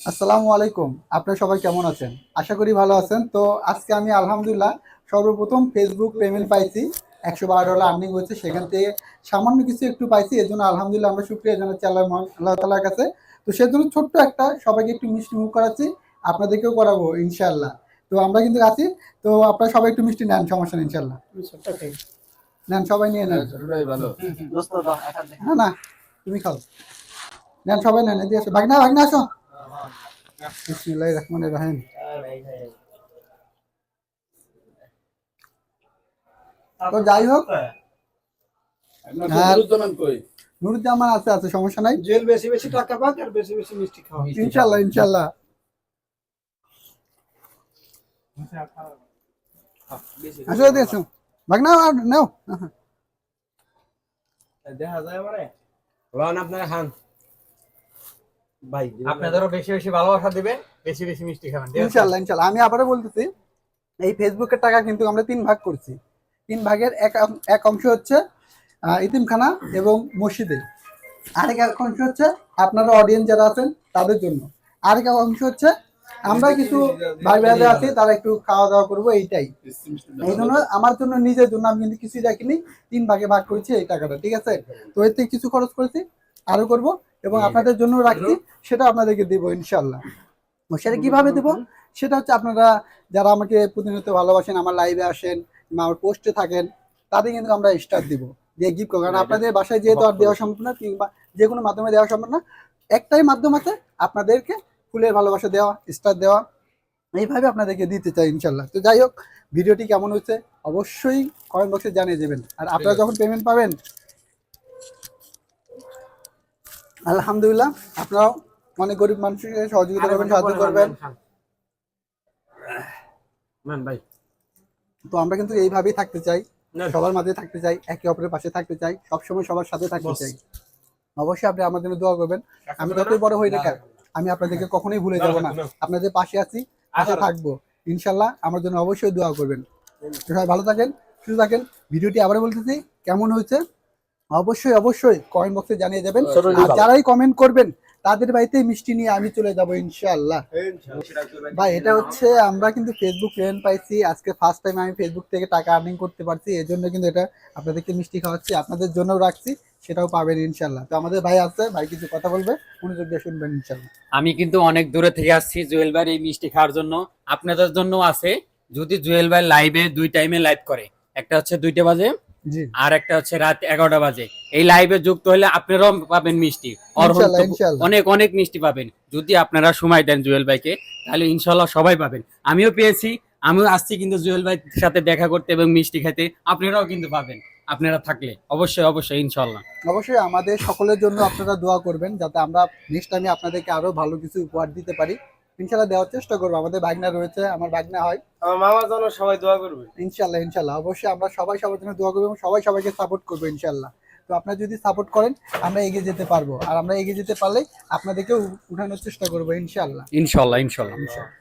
আসসালামু আলাইকুম। আপনারা সবাই কেমন আছেন? আশা করি ভালো আছেন। তো আজকে আমি আলহামদুলিল্লাহ সর্বপ্রথম ফেসবুক পেমেন্ট পাইছি। একশো বারো ডলার আর্নিং হয়েছে। সেখান থেকে সামান্য কিছু একটু পাইছি। এর জন্য আলহামদুলিল্লাহ আমরা শুক্রিয়া জানাচ্ছি আল্লাহ আল্লাহ তালার কাছে। তো সেজন্য ছোট্ট একটা সবাইকে একটু মিষ্টি মুখ করাচ্ছি। আপনাদেরকেও করাবো ইনশাল্লাহ তো আমরা কিন্তু আছি। তো আপনারা সবাই একটু মিষ্টি নেন সমস্যা নেই ইনশাল্লাহ নেন সবাই নিয়ে নেন। না না তুমি খাও। নেন সবাই নেন এদিকে আসো। ভাগনা ভাগনা আসো। বিসমিল্লাহির রহমানির রহিম। তো যাই হোক। নুরুজ্জামান আছে আছে সমস্যা নাই। জেল বেশি বেশি টাকা পাক আর বেশি বেশি মিষ্টি খাওয়া ইনশাল্লাহ ইনশাল্লাহ আসো এদিকে আসো। ভাগনা নাও দেখা যায় মানে লন খান। ভাই আপনাদেরও বেশি বেশি ভালোবাসা দিবেন বেশি বেশি মিষ্টি খাবেন আমি আবারও বলতেছি এই ফেসবুকের টাকা কিন্তু আমরা তিন ভাগ করছি। তিন ভাগের এক এক অংশ হচ্ছে ইতিমখানা এবং মসজিদে। আরেক এক অংশ হচ্ছে আপনারা অডিয়েন্স যারা আছেন তাদের জন্য। আরেক এক অংশ হচ্ছে আমরা কিছু ভাই আছি তারা একটু খাওয়া দাওয়া করব এইটাই। এই জন্য আমার জন্য নিজের জন্য আমি কিন্তু কিছুই রাখিনি তিন ভাগে ভাগ করেছি এই টাকাটা ঠিক আছে? তো এর থেকে কিছু খরচ করেছি। আরও করব এবং আপনাদের জন্য রাখছি সেটা আপনাদেরকে দেবো ইনশাল্লাহ সেটা কীভাবে দেবো? সেটা হচ্ছে আপনারা যারা আমাকে প্রতিনিয়ত ভালোবাসেন আমার লাইভে আসেন বা আমার পোস্টে থাকেন তাদের কিন্তু আমরা স্টার দিব। দিয়ে গিফট করব। কারণ আপনাদের বাসায় যেহেতু আর দেওয়া সম্ভব না কিংবা যে কোনো মাধ্যমে দেওয়া সম্ভব না একটাই মাধ্যম আছে আপনাদেরকে ফুলের ভালোবাসা দেওয়া স্টার দেওয়া। এইভাবে আপনাদেরকে দিতে চাই ইনশাল্লাহ তো যাই হোক ভিডিওটি কেমন হচ্ছে অবশ্যই কমেন্ট বক্সে জানিয়ে দেবেন। আর আপনারা যখন পেমেন্ট পাবেন আলহামদুলিল্লাহ আপনারাও অনেক গরিব মানুষকে সহযোগিতা করবেন সাহায্য করবেন। ভাই। তো আমরা কিন্তু এইভাবেই থাকতে চাই সবার মাঝে থাকতে চাই একে অপরের পাশে থাকতে চাই সবসময় সবার সাথে থাকতে চাই। অবশ্যই আপনি আমার জন্য দোয়া করবেন। আমি যতই বড় হই না কেন আমি আপনাদেরকে কখনোই ভুলে যাব না। আপনাদের পাশে আছি পাশে থাকব। ইনশাল্লাহ আমার জন্য অবশ্যই দোয়া করবেন। সবাই ভালো থাকেন সুস্থ থাকেন। ভিডিওটি আবার বলতেছি কেমন হয়েছে? অবশ্যই অবশ্যই কমেন্ট বক্সে জানিয়ে দেবেন। আর যারাই কমেন্ট করবেন তাদের বাড়িতে মিষ্টি নিয়ে আমি চলে যাব ইনশাআল্লাহ। ভাই এটা হচ্ছে আমরা কিন্তু ফেসবুক পেমেন্ট পাইছি। আজকে ফার্স্ট টাইম আমি ফেসবুক থেকে টাকা আর্নিং করতে পারছি। এই জন্য কিন্তু এটা আপনাদেরকে মিষ্টি খাওয়াচ্ছি। আপনাদের জন্যও রাখছি সেটাও পাবেন ইনশাল্লাহ তো আমাদের ভাই আছে ভাই কিছু কথা বলবে মনোযোগ দিয়ে শুনবেন ইনশাল্লাহ আমি কিন্তু অনেক দূরে থেকে আসছি জুয়েল ভাই এই মিষ্টি খাওয়ার জন্য। আপনাদের জন্য আছে। যদি জুয়েল ভাই লাইভে দুই টাইমে লাইভ করে একটা হচ্ছে দুইটা বাজে আর একটা হচ্ছে রাত এগারোটা বাজে। এই লাইভে যুক্ত হলে আপনারাও পাবেন মিষ্টি। অনেক অনেক মিষ্টি পাবেন। যদি আপনারা সময় দেন জুয়েল ভাইকে তাহলে ইনশাল্লাহ সবাই পাবেন। আমিও পেয়েছি আমিও আসছি কিন্তু জুয়েল ভাইয়ের সাথে দেখা করতে এবং মিষ্টি খেতে আপনারাও কিন্তু পাবেন আপনারা থাকলে। অবশ্যই অবশ্যই ইনশাল্লাহ। অবশ্যই আমাদের সকলের জন্য আপনারা দোয়া করবেন যাতে আমরা নেক্সট টাইমে আপনাদেরকে আরও ভালো কিছু উপহার দিতে পারি। ইনশাল্লাহ দেওয়ার চেষ্টা করব। আমাদের ভাগনা রয়েছে আমার ভাগনা হয়। আমার মামার জন্য সবাই দোয়া করবে। ইনশাল্লাহ ইনশাল্লাহ। অবশ্যই আমরা সবাই সবার জন্য দোয়া করব এবং সবাই সবাইকে সাপোর্ট করব ইনশাল্লাহ। তো আপনারা যদি সাপোর্ট করেন আমরা এগিয়ে যেতে পারব। আর আমরা এগিয়ে যেতে পারলে আপনাদেরকেও উঠানোর চেষ্টা করব ইনশাল্লাহ। ইনশাল্লাহ ইনশাল্লাহ। ইনশাল্লাহ।